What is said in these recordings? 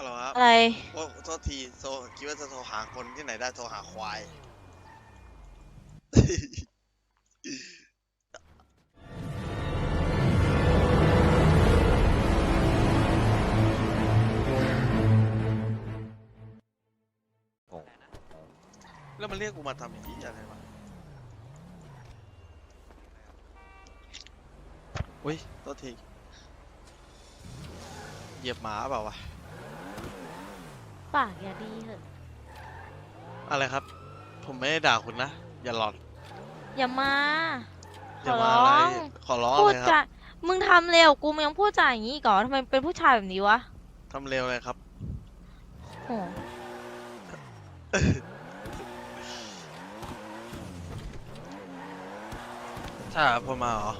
ฮัลโหลครับอะไร โอ้โทษทีโทรคิดว่าจะโทรหาคนที่ไหนได้โทรหาควายโอ้แล้วมันเรียกกูมาทำอย่างนี้อะไรวะอุ้ยโทษทีเหยียบหมาเปล่าวะ ปากอย่าดีเหอะ อะไรครับ ผมไม่ได้ด่าคุณนะ อย่าหลอนอย่ามาอขย่าอมาร้อะไรองขอร้องพูเลดยคจารับมึงทำเร็วกูมึงยังพูดจาอย่างนี้อีก่อนทำไมเป็นผู้ชายแบบนี้วะทำเร็วเลยครับโอ้ใช่ครับผมมาเหรอ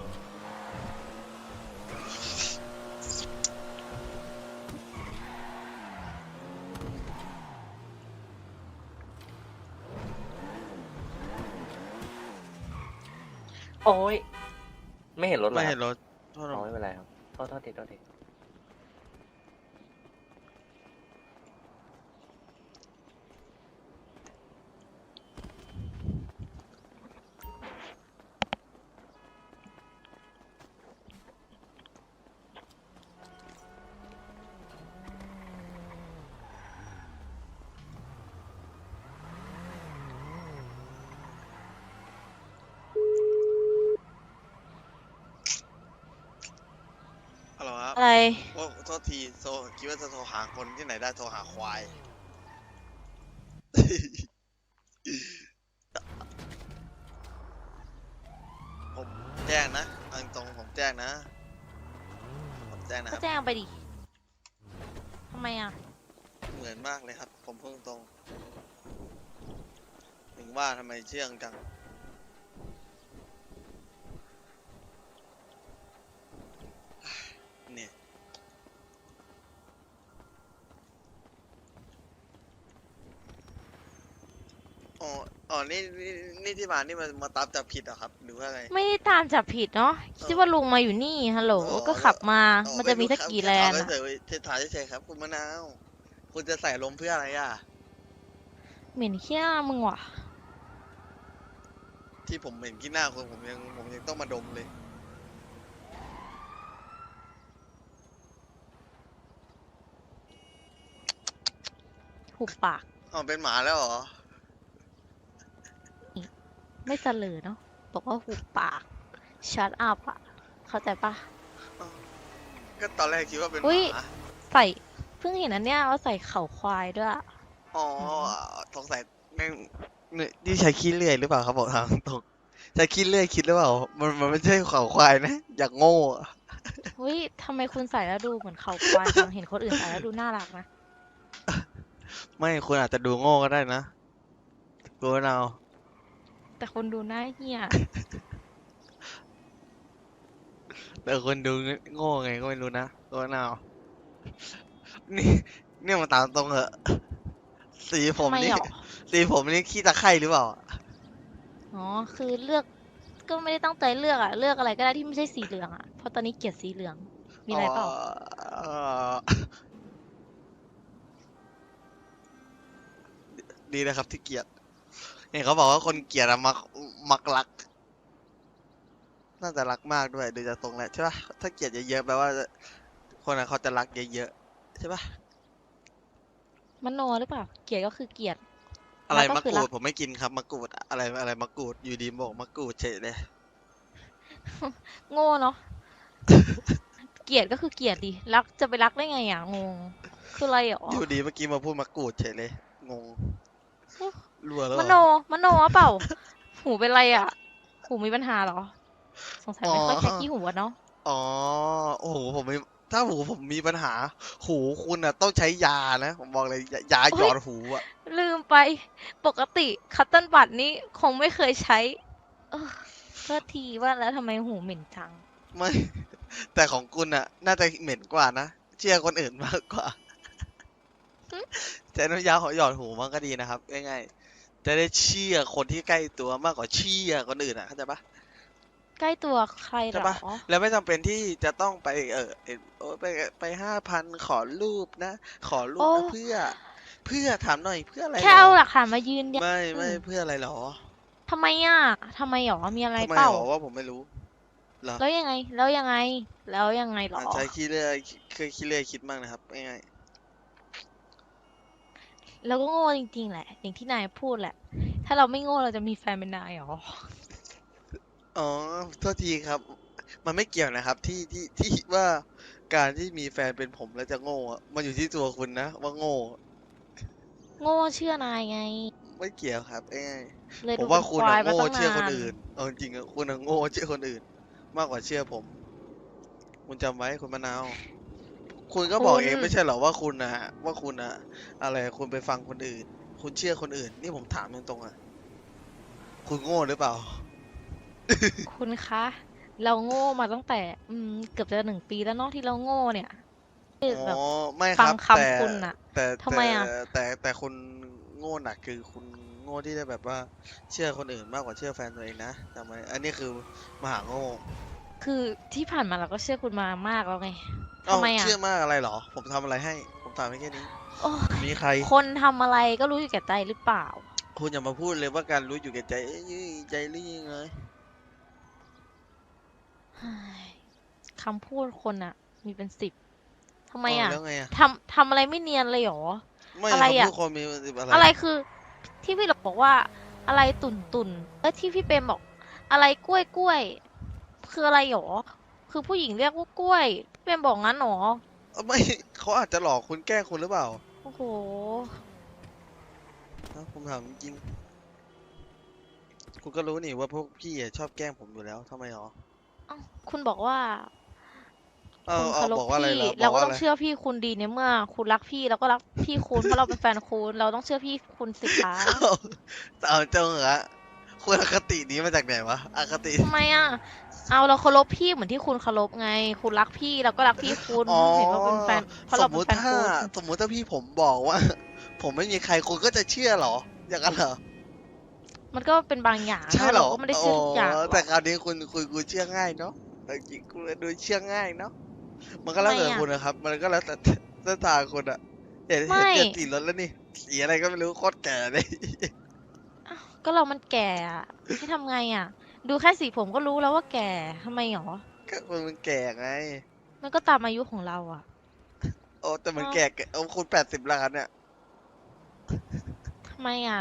โอ้ย ไม่เห็นรถเหรอไม่คเห็รับนรถโทษนะอ๋อไม่เป็นไรครับโทษโทษทีโทษที ฮัลโหลครับอะไร โอ้โทษทีโทรคิดว่าจะโทรหาคนที่ไหนได้โทรหาควาย ผมแจ้งนะเอาตรงๆผมแจ้งนะ ผมแจ้งนะคก็รับ แจ้งไปดิทำไมอะ เหมือนมากเลยครับ ผมพูดตรงๆถึงว่าทำไมเชื่องจัง เนี่ย อ๋ออ๋อ นี่นี่นี่ที่มานี่มามาตามจับผิดเหรอครับ หรือว่าไง ไม่ได้ตามจับผิดเนาะคิดว่าลุงมาอยู่นี่ฮัลโหลอ๋อ ก็ขับมา อ๋อมันจะมีไรู้สักครับกี่ค่แลนถามด์อะเฉยๆเทถามเฉยๆครับคุณมะนาว คุณจะใส่ลมณ์เพื่ออะไรอะ เหม็นเขี้ยมึงว่ะ ที่ผมเห็นที่หน้าคุณผมยังผมยังต้องมาดมเลย หุบปาก อ๋อ เป็นหมาแล้วเหรอ ไม่เสลอเนาะบอกว่าหุบปาก shut up อะเข้าใจปะก็ตอนแรกคิดว่าเป็นหอุ๊ยมาใส่เพิ่งเห็นอันเนี้ยว่าใส่เข่าควายด้วยอะอ๋อสงสัยแม่งเนี่ยนี่ใช้ขี้เลื่อยหรือเปล่าครับบอกทางตรงใช้ขี้เลื่อยคิดหรือเปล่า มันมันไม่ใช่เขาควายนะ อยากโง่อะเฮ้ยทำไมคุณใส่แล้วดูเหมือนเข่าควายจังเห็นคนอื่นใส่แล้วดูน่ารักนะ ไม่คุณอาจจะดูโง่ก็ได้นะกูมะนาว แต่คนดูน่าเหี้ยแต่คนดูโง่ไงก็ไม่รู้นะกูมะนาวนี่เนี่ยมาตามตรงเหอะ สีผมทำไมนี่หรอสีผมนี่ขี้ตะไคร่หรือเปล่าอ๋อคือเลือก ก็ไม่ได้ตั้งใจเลือกอะเลือกอะไรก็ได้ที่ไม่ใช่สีเหลืองอะเพราะตอนนี้เกลียดสีเหลือง มีอะไรเปล่าอ๋อดีนะครับที่เกลียด เห็นเขาบอกว่าคนเกลียดอะมักมักรัก น่าจะรักมากด้วยดูจากตรงแล้วใช่ปะถ้าเกลียดเยอะๆแปลว่า คนนั้นเขาจะรักเยอะๆใช่ปะมโนหรือเปล่า เกลียดก็คือเกลียด อะไรรักก็มะคือกรัรูกดผมไม่กินครับมะกรูดอะอะไรอะไรมะกรูดอยู่ดีบอกมะกรูดเฉยเลยโง่เนาะเกลียดก็คือเกลียดดิรักจะไปรักได้ไงอะงงคืออะไรหรออยู่ดีเมื่อกี้มาพูดมะกรูดเฉยเลยงงอุ๊ย รัวแล้วมเหรอ โนมโนวะเปล่า หูเป็นไรอะ หูมีปัญหาเหรอ สงสัยไม่ค่อยอ๋อ ใช้ขี้หูอะเนาะอ๋อ โอ้โห ผมไม่ถ้าหูผมมีปัญหา หูคุณอะ ต้องใช้ยานะ ผมบอกเลยยายาหยอดหูอะ ลืมไปปกติคัตเติ้ลบัตนี่คงไม่เคยใช้ เออโทษทีว่าแล้วทำไมหูเหม็นจัง ไม่ แต่ของคุณอะ น่าจะเหม็นกว่านะ เชื่อคนอื่นมากกว่าหึใช้น้ำยาหยอดหูมันก็ดีนะครับ ง่ายๆ จะได้เชื่อคนที่ใกล้ตัวมากกว่าเชื่อคนอื่นอะเข้าใจปะ ใกล้ตัวใครเหใช่รปะ อ แล้วไม่จำเป็นที่จะต้องไปเออเออโอ้ไปไปห้าพันขอรูปนะ ขอรูปโอ้ นะเพื่อ เพื่อถามหน่อยเพื่ออะไรแค่หรเอาอหลักฐานมายืนยันไม่ไม่อืมเพื่ออะไรหรอทำไมอะทำไมหรอมีอะไรทำไมเปล่า หรอว่าผมไม่รู้เหรอแล้วยังไง แล้วยังไง แล้วยังไงหรออะใช้ขี้เลื่อยเคยขี้เลื่อยคิดมากนะครับง่าย เราก็โง่จริงๆแหละ อย่างที่นายพูดแหละ ถ้าเราไม่โง่เราจะมีแฟนเป็นนายหรอๆอ๋อโทษทีครับ มันไม่เกี่ยวนะครับ ที่ที่ที่ว่าการที่มีแฟนเป็นผมแล้วจะโง่อะมันอยู่ที่ตัวคุณนะว่าโง่ โง่เชื่อนายไง ไม่เกี่ยวครับง่ายเลยๆผดูมเป็ว่านคุณควาอะยมาโง่ตั้งเชื่อคนนานอื่นเอาจริงๆอะคุณอะโง่เชื่อคนอื่น มากกว่าเชื่อผม คุณจำไว้คุณมะนาว คุณก็บอกเองไม่ใช่เหรอว่าคุณนะว่าคุณอะอะไรคุณไปฟังคนอื่น คุณเชื่อคนอื่น นี่ผมถามตรงๆอะคุณโง่หรือเปล่า คุณคะ เราโง่มาตั้งแต่ อืมเกือบจะหนึ่งปีแล้วเนาะที่เราโง่เนี่ยคือแบบอ๋อไม่คฟัรับงคำแต่คุณอะแต่ทำไมอะ แต่แต่แต่คุณโง่หนักคือคุณโง่ที่ได้แบบว่า เชื่อคนอื่นมากกว่าเชื่อแฟนตัวเองนะจำไว้อันนี้คือมหาโง่ คือที่ผ่านมาเราก็เชื่อคุณมามากแล้วไงเอ้าทำไมอะเชื่อมากอะไรเหรอ ผมทำอะไรให้ ผมถามแค่นี้ โอ้ยมีใคร คนทำอะไรก็รู้อยู่แก่ใจหรือเปล่า คุณอย่ามาพูดเลยว่าการรู้อยู่แก่ใจเอ้ยใจรู้ยังไงเฮ้ยคำพูดคนอะมีเป็นสิบทำไมเาอะแล้วไงอะทำทำอะไรไม่เนียนเลยเหรอไม่อะไรคำอะพูดคนมีอะไรอะไรคือ ที่พี่หลกบอกว่า อะไรตุ่นตุ่นเอ้ยที่พี่เปรมบอก อะไรกล้วยกล้วย คืออะไรหรอ คือผู้หญิงเรียกว่ากล้วยพี่เปรมบอกงั้นหรอ เอ้าไม่ เขาอาจจะหลอกคุณแกล้งคุณหรือเปล่าโอ้โหเอ้าผมถามจริง คุณก็รู้นี่ว่าพวกพี่อะชอบแกล้งผมอยู่แล้วทำไมหรอเอ้าคุณบอกว่าเอาคุณเอาเคารบพอกว่าอะไรพี่เหรอเราบอกก็ว่าต้อะองไร เชื่อพี่คุณดีในเมื่อ คุณรักพี่เราก็รักพี่คุณเพราะเราเป็นแฟนคุณเราต้องเชื่อพี่คุณสิคะ เอาเอาเจ้าเหรอ คุณอคตินี้มาจากไหนวะอคติทำไมอะ เอาเราเคารพพี่เหมือนที่คุณเคารพไง คุณรักพี่เราก็รักพี่คุณอ๋อเห็นว่าเป็นแฟนเพราะสเรามเป็มุนติแฟนถ้าคุณสมมุติถ้าพี่ผมบอกว่า ผมไม่มีใครคุณก็จะเชื่อเหรอ อย่างนั้นเหรอ มันก็เป็นบางอย่างใช่เหรอเราก็ไม่ได้เชื่อทุกอย่างหรอกแต่คราวนี้คุณคุณคุณเชื่อง่ายเนาะเอาจริงคุณดูเชื่อง่ายเนาะมันก็แล้วแต่ทำไมอะคุณนะครับ มันก็แล้วแต่เส้นทางคุณอะเห็นไม่เห็นสีรถแล้วนี่สีอะไรก็ไม่รู้โคตรแก่เลย ก็เรามันแก่อะให้ทำไงอะดูแค่สีผมก็รู้แล้วว่าแก่ทำไมหรอ ก็คุณมันแก่ไง มันก็ตามอายุของเราอะโอ้แต่มันอ้าวแก่แก่โอ้คุณแปดสิบแล้วครับเนี่ย ทำไมอะ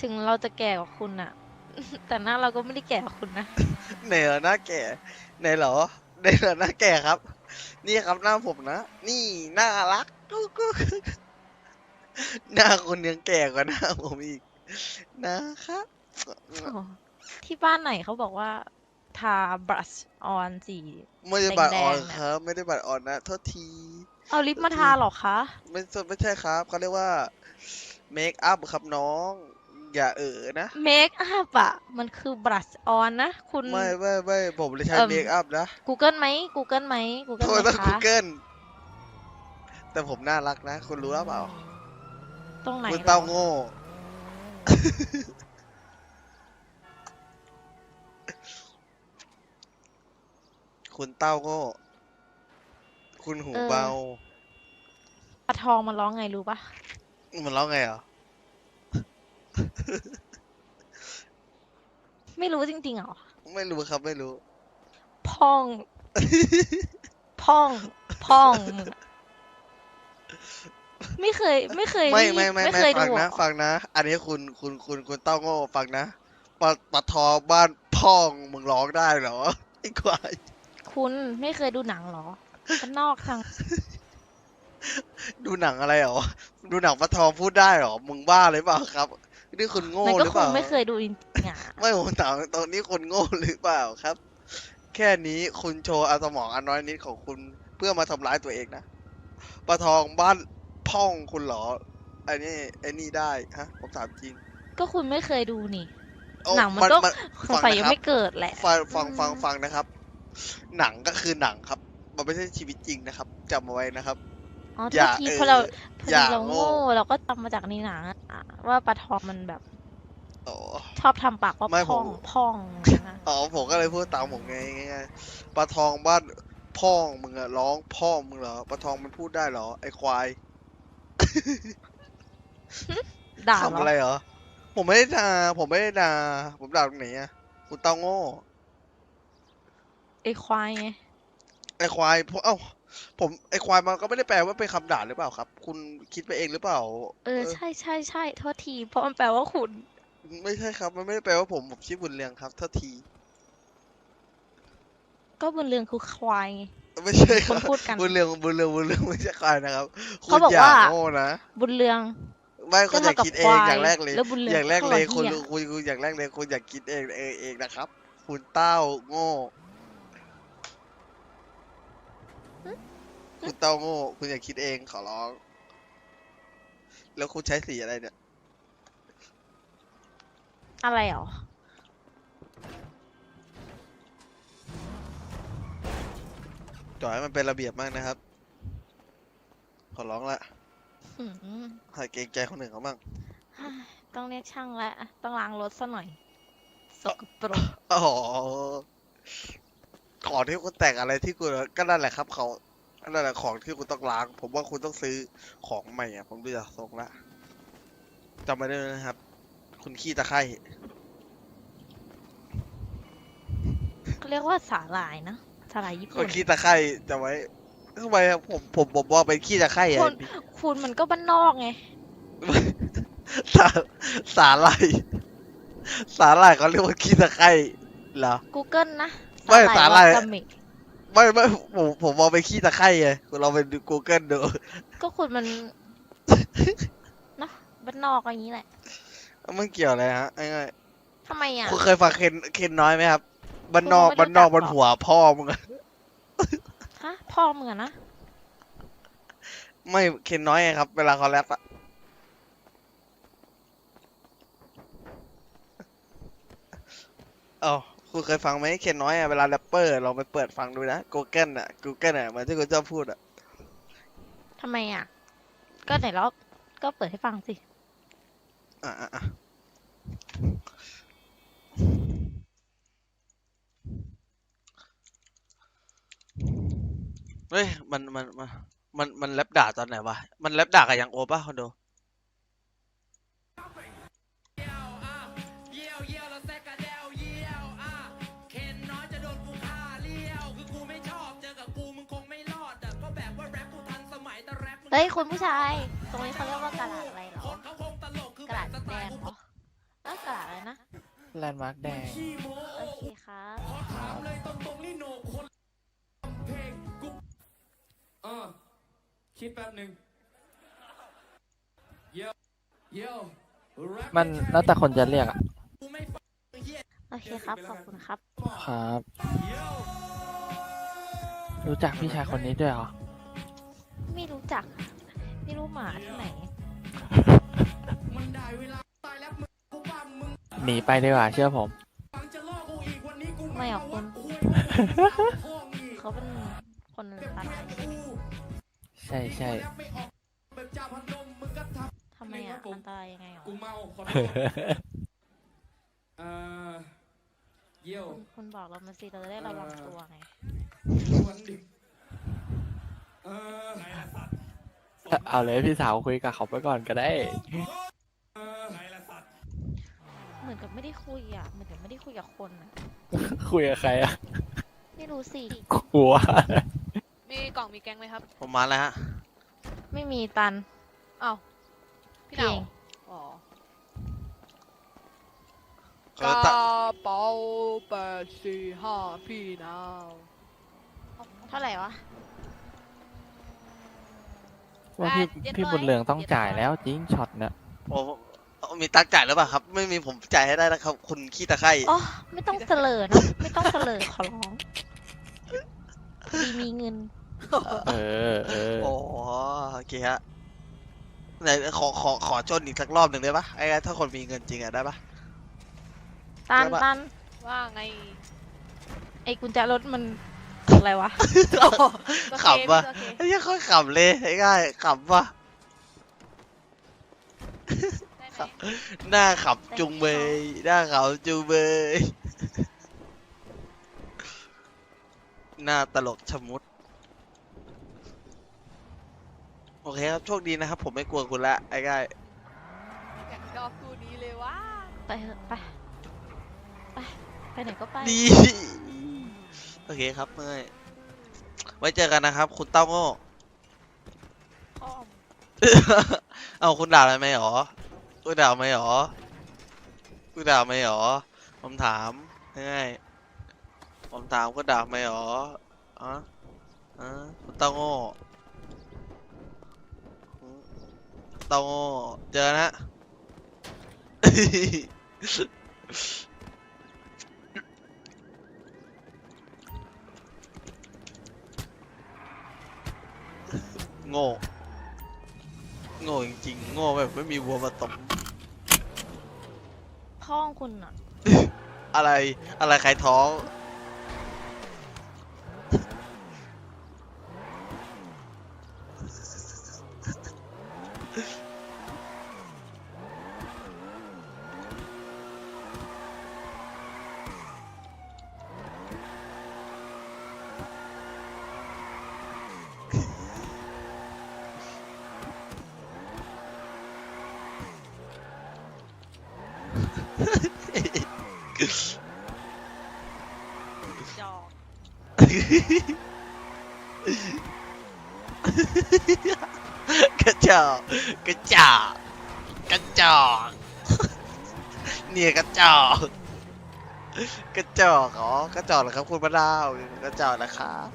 ถึงเราจะแก่กว่าคุณอะแต่หน้าเราก็ไม่ได้แก่กว่าคุณนะไหนเหรอหน้าแก่ไหนเหรอไหนเหรอหน้าแก่ครับ นี่ครับหน้าผมนะ นี่น่ารักกุ๊กกุ๊กหน้าคุณยังแก่กว่าหน้าผมอีก นะครับโอ้ที่บ้านไหนเขาบอกว่า ทาบรัชออนสี ไม่ได้บัตรออนแดงๆน่ะ ครับ ไม่ได้บัตรออนนะโทษที เอาลิปมาทาเหรอคะ ไม่ใช่ไม่ใช่ครับเขาเรียกว่าเมคอัพครับน้อง อย่าเออนะ เมคอัพอะมันคือบรัชออนนะ คุณ ไม่ไม่ไม่ผมเลยใช้เอิ่ม เมคอัพนะ Google ไหม Google ไหม Google โทษไหมต้องคะ Google แต่ผมน่ารักนะ คุณรู้หรือเปล่า ตรงไหนคุณหรอเต้าโง่ คุณเต้าโง่คุณหูเบา ปลาทองมันร้องไงรู้ปะมันร้องไงเหรอ ไม่รู้จริงๆเหรอ ไม่รู้ครับไม่รู้ พอง พอง พองมึงอะ ไม่เคย ไม่เคยไม่ด้ไม่ไม่ไม่ไม่เคยฟัดูงเหรนะอฟังนะ อันนี้คุณคุณคุณคุณเต้าโง่ฟังนะปะปะทอบ้านพ่องมึงร้องได้เหรอไอ้ควายคุณไม่เคยดูหนังเหรอกันนอกทางดูหนังอะไรเหรอดูหนังปะทอพูดได้เหรอมึงบ้าเลยเปล่าครับนี่คุณโง่มันหก็รือคเปงล่า ไม่เคยดูจริงๆอะไม่ผมถามตอนนี้คุณโง่หรือเปล่าครับ แค่นี้คุณโชว์เอาสมองอันน้อยนิดของคุณเพื่อมาทำร้ายตัวเองนะปะทองบ้าน พ่องคุณเหรอไอ้นี่ไอ้นี่ได้ฮะผมถามจริงก็คุณไม่เคยดูนี่โอ้หนังมันก็สงสัยฟัยังนะครับไม่เกิดแหละ ฟังฟังอืมฟังฟังนะครับ หนังก็คือหนังครับ มันไม่ใช่ชีวิตจริงนะครับจำเอาไว้นะครับ อ๋ออทุกย่าทีเออพอเราพออย่าดีเราโง่ โง่เราก็จำมาจากในหนังอะว่าปลาทองมันแบบอ๋อชอบทำปากว่าไม่พ่องผมพ่องอย่างนั้นนะอ๋อผมก็เลยพูดตามผมไงง่ายๆปลาทองบ้านพ่องมึงอะร้องพ่อมึงเหรอปลาทองมันพูดได้เหรอ ไอควาย ด่าทำเหรอะไรอเหรอ ผมไม่ได้ด่า ผมไม่ได้ด่า ผมด่าตรงไหนอะคุณเตาโง่ ไอ้ควายไงไอควายพวกเอ้า ผมไอควายมันก็ไม่ได้แปลว่าเป็นคำด่าหรือเปล่าครับ คุณคิดไปเองหรือเปล่าเออ ใช่ใช่ใช่โทษทีเพราะมันแปลว่าคุณ ไม่ใช่ครับ มันไม่ได้แปลว่าผมผมชื่อบุญเรืองครับเท่าที ก็บนเรืองคือควายไง ไม่ใช่คคุรัณบพูดกัน บุญเรืองบุญเรืองบุญเรืองไม่ใช่ควายนะครับคุเขาณบอกอย่าว่า โง่นะบุญเรือง ไม่คุณอก็ย่าเท่ากับคิดเองควายอย่างแรกเลยแล้วบุญเรืองอย่างแรกเท่าเลกับยคุณเหี้ย คุณคุณอย่างแรกเลยคุณอยากคิดเองเองเองนะครับ คุณเต้าโง่คุณเต้าโง่ คุณอย่าคิดเองขอร้อง แล้วคุณใช้สีอะไรเนี่ย อะไรหรอ จ่อยให้มันเป็นระเบียบมากนะครับ ขอร้องละอืมหัดเกรงใจคนอื่นเขาบ้างต้องเรียกช่างแล้วต้องล้างรถซะหน่อยสกปรกอ๋อของที่คุณแต่งอะไรที่คุณก็นั่นแหละครับ เขานั่นแหละของที่คุณต้องล้าง ผมว่าคุณต้องซื้อของใหม่อะ ผมดูจากทรงละจำไว้ด้วยนะครับ คุณขี้ตะไคร่เขาเรียกว่าสาหร่ายนะ สาหร่ายญี่คปุ่นนขี้ตะไคร่จำไว้ทำไมอะผมผมผมว่าเป็นขี้ตะไคร่อะคุณคุณมันก็บ้านนอกไง สาสาหร่ายสาหร่ายเขาเรียกว่าขี้ตะไคร่เหรอ Google นะไม่สาหร่ายวกามิไม่ไม่ผมผมมองเป็นขี้ตะไคร่ไงคุณลองไปดู Google ดูก็คุณมันเนอะบ้านนอกอย่างนี้แหละมันเกี่ยวอะไรฮะง่ายทำไมอะ ๆคุณเคยฟังเคนเคนน้อยไหมครับ บ้านนอกคุณไม่รู้บ้านนอกจักหรอบนหัวพ่อมึงอะฮะพ่อมึงอะนะ ไม่เคนน้อยไงครับ เวลาเขาแรปอะเอ้าคุณเคยฟังไหมเคนน้อยอะเวลาแรปเปอร์ลองไปเปิดฟังดูนะ Google อะ Google อะเหมือนที่คุณเจ้าพูดอะทำไมอะก็ไหนแล้วก็เปิดให้ฟังสิ อะอะอะ เฮ้ยมันมันมันมันมันแรปด่าตอนไหนวะ มันแรปด่ากับยังโอป่ะคอนโดเยี่ยวอะเยี่ยวเยี่ยวแล้วแซกกระเดวเยี่ยวอะเคนน้อยจะโดนกูฆ่าเลี้ยวคือกูไม่ชอบเจอกับกูมึงคงไม่รอดอะก็แบบว่าแรปกูทันสมัยแต่แรปมึงเฮ้ยคุณผู้ชาย ตรงนี้เขาเรียกว่ากระดาษอะไรเหรอคนเขาคงตลกคือกระแบดาบษสไตแดงล์เหรอเอ้ากระดาษอะไรนะแลนด์มาร์กแดงขี้โม้โอเคครับ คิดแป๊บหนึ่งเยี่ยวเยี่ยวแรปมันแล้วแต่คนจะเรียกอะ กูไม่ฟังเหี้ยโอเคครับ ขอบคุณครับ ครับรู้จักพี่ชายคนนี้ด้วยเหรอ ไม่รู้จัก ไม่รู้หมาที่ไหน มันได้เวลาตายแล้วมึงกูปั้มมึงหนีไปดีกว่าเชื่อผม ฟังจะล่อกูอีกวันนี้กูไม่หรอกเาคุณคุยกับพ่อมึงอีกเขาเป็นคนอะไรกูใช่ใช่แรปไม่ออกแบบจาพันนมมึงก็ททำไมอะอันตรายยังไงหรอำกูเมาขอโทษเอ่อเยี่ยวคุณคุณบอกเรามาสิเราจะได้ระวังตัวไงวันดิเอ่อเอาเลยพี่สาวคุยกับเขาไปก่อนก็ได้เอ่อเหมือนกับไม่ได้คุยอะ เหมือนกับไม่ได้คุยกับคนอะ คุยกับใครอะ ไม่รู้สิกลัว มีกล่องมีแกงไหมครับ ผมมาแล้วฮะ ไม่มีตัน อ้าว พี่เก่ดาวงอ๋อเออตะเป๋าแปดสี่ห้าพี่นาวเท่าไหร่วะ ว่าพี่เจ็ดร้อยพี่บุญเรืองต้องเจ็ดร้อยจ่ายแล้วจริงช็อตเนี่ยโอ้มีตักจ่ายหรือเปล่าครับ ไม่มีผมจ่ายให้ได้นะครับ คุณขี้ตะไคร่อ๋อไม่ต้องเสลอนะ ไม่ต้องเสลอขอร้องดีมีเงิน เออเออโอ้โอเคฮะไหนขอขอขอจนอีกสักรอบหนึ่งได้ปะไอ้ถ้าคนมีเงินจริงอะได้ปะ ตันแล้วปะ ตันว่าไงไอ้กุญแจรถมันอะไรวะขำปะโอเคไอ้ยังค่อยขำเลยไอ้ง่ายขำปะได้ขับหน้าขับจุงเบยหน้าขับจุงเบยหน้าตลกชะมุด โอเคครับ โชคดีนะครับ ผมไม่กลัวคุณละไอ้ง่ายอยากชอบคู่นี้เลยว่าไปเถอะไปไปไปไหนก็ไปดี โอเคครับเมื่อยไว้เจอกันนะครับ คุณเต้าโง่พ่อมเอาคุณด่าอะไรไหมหรอคุณด่าไหมหรอคุณด่าไหมหรอผมถามง่ายๆผมถามคุณด่าไหมหรออะอะคุณเต้าโง่ ต้าโง่เจอนะ โง่ โง่จริงๆ โง่แบบไม่มีวัวมาตบพ่อคุณอะ อะไร อะไรใครท้อง จอกกระจอกกระจอกกระจอกเนี่ยกระจอกกระจอกอ๋อกระจอกเหรอครับคุณพระดาวกระจอกนะครับ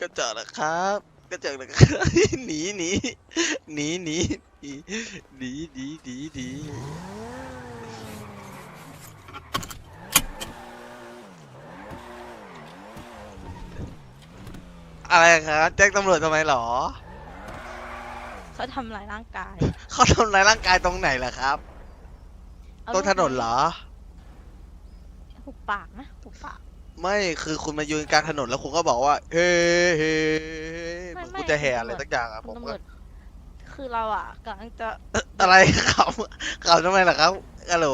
กระจ อกนะครับกระจอกนะครับหนีหนีหนีหนีหนีหนีหนีหนีอะไรครับแจ้งตำรวจทำไมหรอ เขาทำลายร่างกาย เขาทำร้ายร่างกายตรงไหนล่ะครับ ตรงถนนเหรอ หุบปากนะหุบปาก ไม่คือคุณมายืนกลางถนนแล้วคุณก็บอกว่า เฮ้เฮ้เหไม่มือนไม่คุณจะแห่คุณอะไรตำรวจสักอย่างอะผคุณมตำรก็วจคือเราอะกำลังจะเอ๊ะอะไรครับครับทำไมล่ะครับฮัลโหล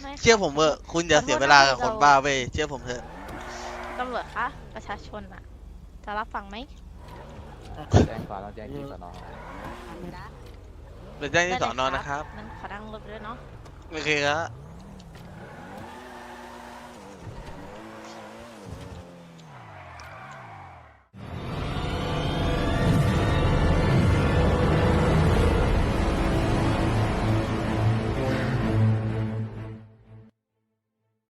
ไม่เชื่อผมเถอะคุณอย่าเสียเวลากับคนบ้าเว้ยเชื่อผมเถอะ ตำรวจคะประชาชนอะ จะรับฟังไหมแจ้งก่อนเราแจ้งที่สอนอเป็นแจ้งที่สอนอนะครับ มันขอดังรถไปด้วยเนาะโอเคครับ